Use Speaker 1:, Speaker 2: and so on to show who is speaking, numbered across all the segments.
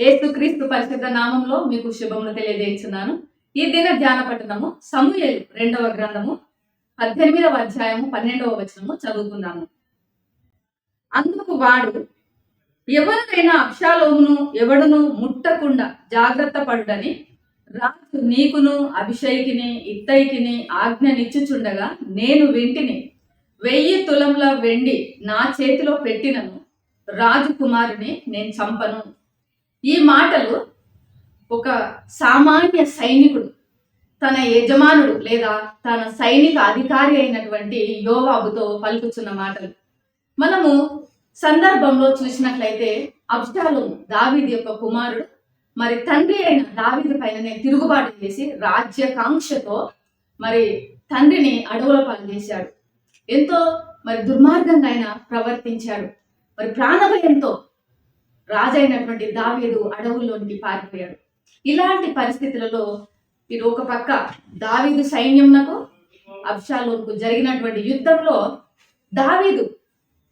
Speaker 1: ఏసుక్రీస్తు పరిశుద్ధ నామంలో మీకు శుభములు తెలియజేస్తున్నాను. ఈ దిన ధ్యాన పట్టణము సమూహలు రెండవ గ్రంథము పద్దెనిమిదవ అధ్యాయము పన్నెండవ వచనము చదువుకున్నాము. అందుకు వాడు ఎవరికైనా అక్షాలోమును ఎవడును ముట్టకుండా జాగ్రత్త పడుడని రాజు నీకును అభిషేకిని ఇత్తైకిని ఆజ్ఞనిచ్చుచుండగా నేను వింటిని. వెయ్యి తులంలో వెండి నా చేతిలో పెట్టినను. రాజు కుమారుని నేను చంపను. ఈ మాటలు ఒక సామాన్య సైనికుడు తన యజమానుడు లేదా తన సైనిక అధికారి అయినటువంటి యోవాబుతో పలుకుతున్న మాటలు. మనము సందర్భంలో చూసినట్లయితే అబ్షాలోము దావీది యొక్క కుమారుడు మరి తండ్రి అయిన దావీది పైననే తిరుగుబాటు చేసి రాజ్యకాంక్షతో మరి తండ్రిని అడవుల పాలు చేశాడు. ఎంతో మరి దుర్మార్గంగా ఆయన ప్రవర్తించాడు. మరి ప్రాణభయంతో రాజైనటువంటి దావీదు అడవుల్లోనికి పారిపోయాడు. ఇలాంటి పరిస్థితులలో ఇది ఒక పక్క దావీదు సైన్యంనకు అబ్షాలోన్కు జరిగినటువంటి యుద్ధంలో దావీదు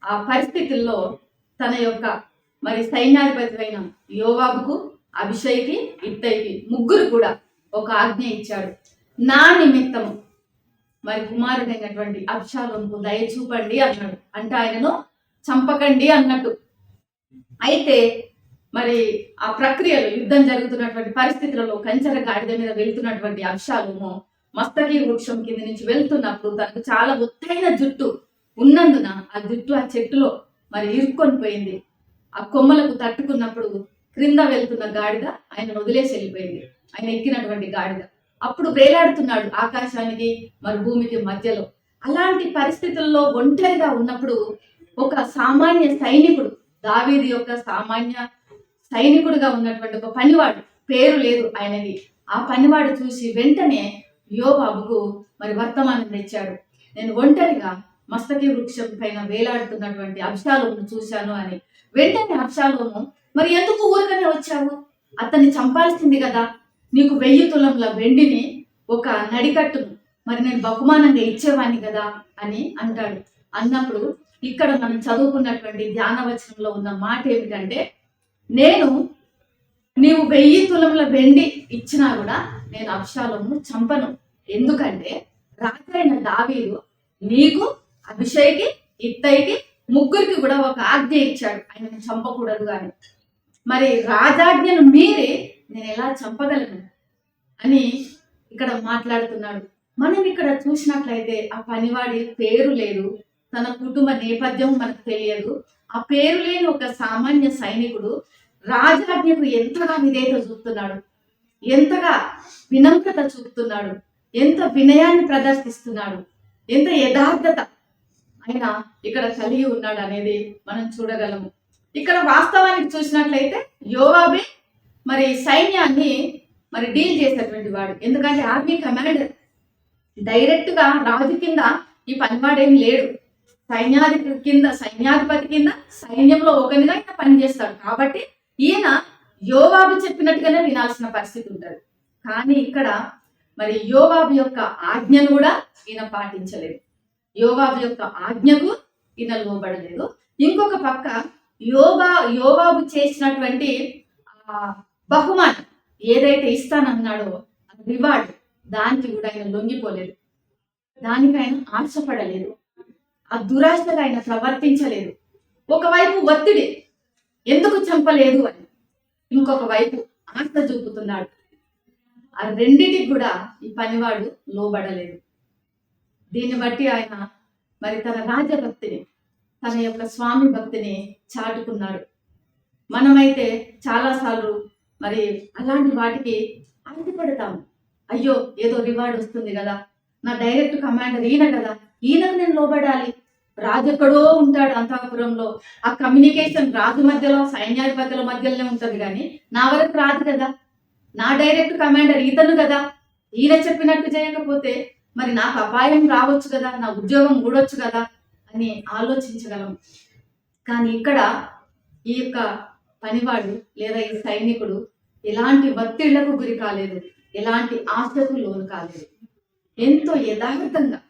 Speaker 1: ఆ పరిస్థితుల్లో తన యొక్క మరి సైన్యాధిపతి అయిన యోవాబుకు అభిషయ్కి ఇత్తైకి ముగ్గురు కూడా ఒక ఆజ్ఞ ఇచ్చాడు. నా నిమిత్తము మరి కుమారుడైనటువంటి అబ్షాలోన్కు దయ చూపండి అన్నాడు. అంటే ఆయనను చంపకండి అన్నట్టు అయితే మరి ఆ ప్రక్రియలో యుద్ధం జరుగుతున్నటువంటి పరిస్థితులలో కంచర గాడిద మీద వెళ్తున్నటువంటి అబ్షాలోము మస్తకి వృక్షం కింద నుంచి వెళ్తున్నప్పుడు తనకు చాలా ఒత్తైన జుట్టు ఉన్నందున ఆ జుట్టు ఆ చెట్టులో మరి ఇరుక్కొని పోయింది. ఆ కొమ్మలకు తట్టుకున్నప్పుడు క్రింద వెళ్తున్న గాడిద ఆయన వదిలేసి వెళ్ళిపోయింది. ఆయన ఎక్కినటువంటి గాడిద. అప్పుడు వేలాడుతున్నాడు ఆకాశానికి మరి భూమికి మధ్యలో. అలాంటి పరిస్థితుల్లో ఒంటరిగా ఉన్నప్పుడు ఒక సామాన్య సైనికుడు దావీది యొక్క సామాన్య సైనికుడిగా ఉన్నటువంటి ఒక పనివాడు. పేరు లేదు ఆయనది. ఆ పనివాడు చూసి వెంటనే యోబాబుకు మరి వర్తమానం తెచ్చాడు. నేను ఒంటరిగా మస్తకి వృక్షం పైన వేలాడుతున్నటువంటి అబ్షాలోను చూశాను అని. వెంటనే అబ్షాలోను మరి ఎందుకు ఊరికనే వచ్చావు? అతన్ని చంపాల్సింది కదా. నీకు వెయ్యి తులంల వెండిని ఒక నడికట్టును. మరి నేను బహుమానంగా ఇచ్చేవాణ్ణి కదా అని అంటాడు. అన్నప్పుడు ఇక్కడ మనం చదువుకున్నటువంటి ధ్యానవచనంలో ఉన్న మాట ఏమిటంటే నేను నీవు వెయ్యి తులముల వెండి ఇచ్చినా కూడా నేను అబ్షాలోను చంపను. ఎందుకంటే రాజైన దావీదు నీకు అభిషేకి ఇత్తయికి ముగ్గురికి కూడా ఒక ఆజ్ఞ ఇచ్చాడు. ఆయన చంపకూడదు కానీ మరి రాజాజ్ఞను మీరి నేను ఎలా చంపగలను? అని ఇక్కడ మాట్లాడుతున్నాడు. మనం ఇక్కడ చూసినట్లయితే ఆ పనివాడి పేరు లేదు తన కుటుంబ నేపథ్యం మనకు తెలియదు. ఆ పేరు లేని ఒక సామాన్య సైనికుడు రాజాజ్ఞకు ఎంతగా విధేయత చూపుతున్నాడు. ఎంతగా వినమ్రత చూపుతున్నాడు. ఎంత వినయాన్ని ప్రదర్శిస్తున్నాడు. ఎంత యథార్థత ఆయన ఇక్కడ కలిగి ఉన్నాడు అనేది మనం చూడగలము. ఇక్కడ వాస్తవానికి చూసినట్లయితే యోవాబే మరి సైన్యాన్ని మరి డీల్ చేసేటువంటి వాడు. ఎందుకంటే ఆర్మీ కమాండర్ డైరెక్ట్గా రాజు కింద ఈ పనివాడేం లేడు. సైన్యాధిపతి కింద సైన్యాధిపతి కింద సైన్యంలో ఒకరిగా ఆయన పనిచేస్తాడు కాబట్టి ఈయన యోవాబు చెప్పినట్టుగానే వినాల్సిన పరిస్థితి ఉంటుంది. కానీ ఇక్కడ మరి యోవాబు యొక్క ఆజ్ఞను కూడా ఈయన పాటించలేదు. యోవాబు యొక్క ఆజ్ఞకు ఈయన లోబడలేదు. ఇంకొక పక్క యోగా యోవాబు చేసినటువంటి ఆ బహుమానం ఏదైతే ఇస్తానన్నాడో రివార్డ్ దానికి కూడా ఆయన లొంగిపోలేదు. దానికి ఆయన ఆశపడలేదు. ఆ దురాశగా ఆయన ప్రవర్తించలేదు. ఒకవైపు ఒత్తిడి. ఎందుకు చంపలేదు అని. ఇంకొక వైపు ఆశ చూపుతున్నాడు. ఆ రెండిటికి కూడా ఈ పనివాడు లోబడలేదు. దీన్ని బట్టి ఆయన మరి తన రాజభక్తిని తన యొక్క స్వామి భక్తిని చాటుకున్నాడు. మనమైతే చాలాసార్లు మరి అలాంటి వాటికి ఆశపడతాము అయ్యో ఏదో రివార్డ్ వస్తుంది కదా. నా డైరెక్ట్ కమాండర్ ఈయన కదా. ఈయనకు నేను లోబడాలి. రాజు ఎక్కడో ఉంటాడు అంతఃపురంలో. ఆ కమ్యూనికేషన్ రాజు మధ్యలో సైన్యాధిపతుల మధ్యలోనే ఉంటుంది కానీ నా వరకు రాదు కదా. నా డైరెక్ట్ కమాండర్ ఈతను కదా. ఈయన చెప్పినట్టు చేయకపోతే మరి నాకు అపాయం రావచ్చు కదా నా ఉద్యోగం ఊడొచ్చు కదా అని ఆలోచించగలం. కానీ ఇక్కడ ఈ యొక్క పనివాడు లేదా ఈ సైనికుడు ఎలాంటి ఒత్తిళ్ళకు గురి కాలేదు ఎలాంటి ఆశకు లోను కాలేదు. ఎంతో యథార్థంగా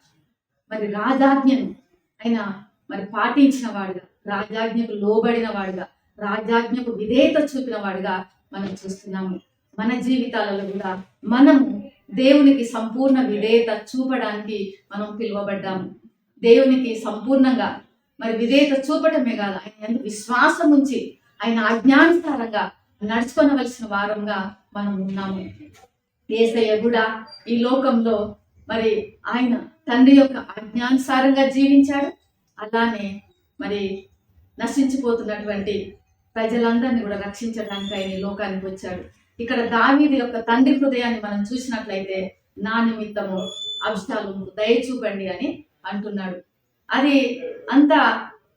Speaker 1: మరి రాజాజ్ఞను ఆయన మరి పాటించిన వాడుగా రాజాజ్ఞకు లోబడిన వాడుగా రాజాజ్ఞకు విధేయత చూపిన వాడుగా మనం చూస్తున్నాము. మన జీవితాలలో కూడా మనము దేవునికి సంపూర్ణ విధేయత చూపడానికి మనం పిలువబడ్డాము. దేవునికి సంపూర్ణంగా మరి విధేయత చూపటమే కాదు ఆయన ఎంత విశ్వాసం ఉంచి ఆయన ఆజ్ఞానుసారంగా నడుచుకొనవలసిన వారంగా మనం ఉన్నాము. ఏసయ్య కూడా ఈ లోకంలో మరి ఆయన తండ్రి యొక్క ఆజ్ఞానుసారంగా జీవించాడు. అలానే మరి నశించిపోతున్నటువంటి ప్రజలందరినీ కూడా రక్షించడానికి ఆయన లోకానికి వచ్చాడు. ఇక్కడ దావీది యొక్క తండ్రి హృదయాన్ని మనం చూసినట్లయితే నా నిమిత్తము అభిష్టాలు దయ చూపండి అని అంటున్నాడు. అది అంత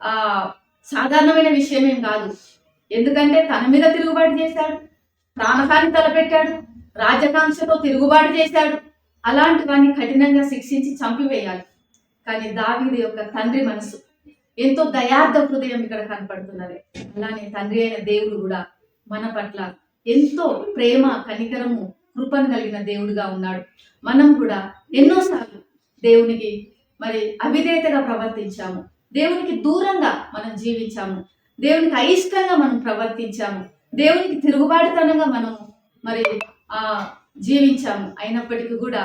Speaker 1: ఆ సాధారణమైన విషయం ఏం కాదు. ఎందుకంటే తన మీద తిరుగుబాటు చేశాడు. ప్రాణహాని తలపెట్టాడు. రాజకాంక్షతో తిరుగుబాటు చేశాడు. అలాంటి వాడిని కఠినంగా శిక్షించి చంపివేయాలి. కానీ దావీది యొక్క తండ్రి మనసు ఎంతో దయార్థ హృదయం ఇక్కడ కనపడుతున్నది. అలానే తండ్రి అయిన దేవుడు కూడా మన పట్ల ఎంతో ప్రేమ కనికరము కృపను కలిగిన దేవుడుగా ఉన్నాడు. మనం కూడా ఎన్నోసార్లు దేవునికి మరి అవిధేతగా ప్రవర్తించాము. దేవునికి దూరంగా మనం జీవించాము. దేవునికి అయిష్టంగా మనం ప్రవర్తించాము. దేవునికి తిరుగుబాటుతనంగా మనము మరి ఆ జీవించాము. అయినప్పటికీ కూడా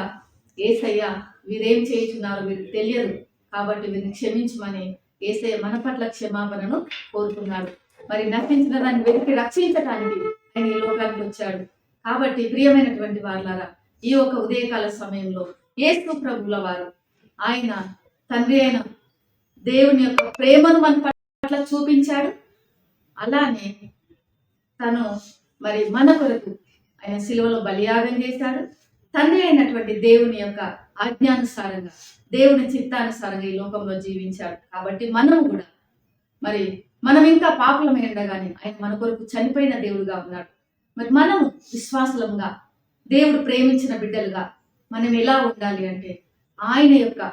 Speaker 1: ఏసయ్య వీరేం చేయుచున్నారో వీరికి తెలియదు. కాబట్టి వీరిని క్షమించమని ఏసయ్య మన పట్ల క్షమాపణను కోరుతున్నాడు మరి నశించిన దాన్ని వెతికి రక్షించడానికి ఆయన ఈ లోకానికి వచ్చాడు. కాబట్టి ప్రియమైనటువంటి వాళ్ళారా ఈ యొక్క ఉదయకాల సమయంలో ఏసు ప్రభుల వారు ఆయన తండ్రి అయిన దేవుని యొక్క ప్రేమను మన పట్ల చూపించాడు. అలానే తను మరి మన కొరకు ఆయన సిలువలో బలియాగం చేశాడు. తండ్రి అయినటువంటి దేవుని యొక్క ఆజ్ఞానుసారంగా దేవుని చిత్తానుసారంగా ఈ లోకంలో జీవించాడు. కాబట్టి మనం కూడా మరి మనం ఇంకా పాపలమై ఉండగానే ఆయన మన కొరకు చనిపోయిన దేవుడుగా ఉన్నాడు. మరి మనము విశ్వాసలంగా దేవుడు ప్రేమించిన బిడ్డలుగా మనం ఎలా ఉండాలి అంటే ఆయన యొక్క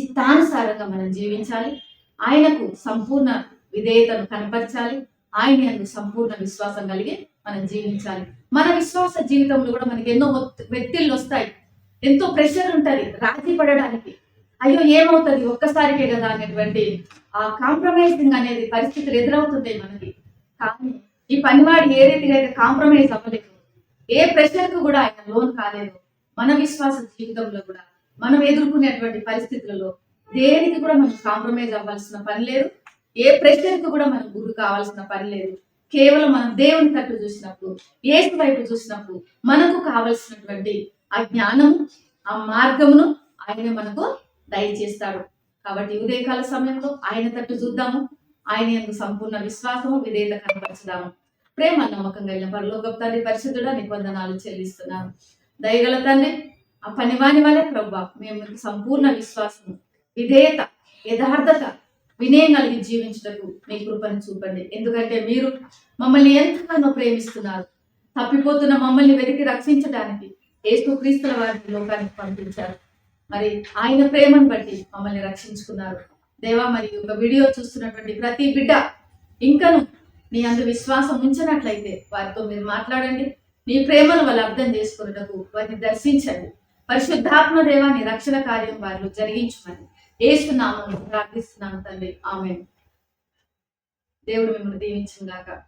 Speaker 1: చిత్తానుసారంగా మనం జీవించాలి. ఆయనకు సంపూర్ణ విధేయతను కనపరచాలి. ఆయన సంపూర్ణ విశ్వాసం కలిగి మనం జీవించాలి. మన విశ్వాస జీవితంలో కూడా మనకి ఎన్నో వ్యక్తులు వస్తాయి. ఎంతో ప్రెషర్ ఉంటది రాజీ పడడానికి. అయ్యో ఏమవుతుంది? ఒక్కసారికే కదా అనేటువంటి ఆ కాంప్రమైజింగ్ అనేది పరిస్థితులు ఎదురవుతుంది మనకి. కానీ ఈ పనివాడు ఏ రీతిగా అయితే కాంప్రమైజ్ అవ్వలేదు ఏ ప్రెషర్కు కూడా ఆయన లోన్ కాలేదు మన విశ్వాస జీవితంలో కూడా మనం ఎదుర్కొనేటువంటి పరిస్థితులలో దేనికి కూడా మనం కాంప్రమైజ్ అవ్వాల్సిన పని లేదు. ఏ ప్రెషర్కు కూడా మనం గురి కావాల్సిన పని లేదు. కేవలం మనం దేవుని తట్టు చూసినప్పుడు ఏసు వైపు చూసినప్పుడు మనకు కావలసినటువంటి ఆ జ్ఞానము ఆ మార్గమును ఆయన మనకు దయచేస్తాడు. కాబట్టి ఉదయకాల సమయంలో ఆయన తట్టు చూద్దాము. ఆయన యొక్క సంపూర్ణ విశ్వాసము విధేయత కనపరచుదాము. ప్రేమ నమ్మకం కలిగిన పరలోక తండ్రి పరిశుద్ధుడా నిబంధనాలు చెల్లిస్తున్నాను దయగల తండ్రి ఆ పనివాని వలె ప్రభా మేము సంపూర్ణ విశ్వాసము విధేయత యథార్థత వినయం కలిగి జీవించుటకు మీ కృపను చూపండి. ఎందుకంటే మీరు మమ్మల్ని ఎంతగానో ప్రేమిస్తున్నారు. తప్పిపోతున్న మమ్మల్ని వెతికి రక్షించడానికి యేసుక్రీస్తుల వారిని లోకానికి పంపించారు. మరి ఆయన ప్రేమను బట్టి మమ్మల్ని రక్షించుకున్నారు. దేవా మరి ఒక వీడియో చూస్తున్నటువంటి ప్రతి బిడ్డ ఇంకను నీ అందు విశ్వాసం ఉంచినట్లయితే వారితో మీరు మాట్లాడండి. నీ ప్రేమను వాళ్ళు అర్థం చేసుకున్నటకు వారిని దర్శించండి. పరిశుద్ధాత్మ దేవాన్ని రక్షణ కార్యం వారిలో జరిగించమని ఏసునామం ప్రార్థిస్తున్నాను తండ్రి. ఆమె దేవుడు మిమ్మల్ని దీవించుగాక.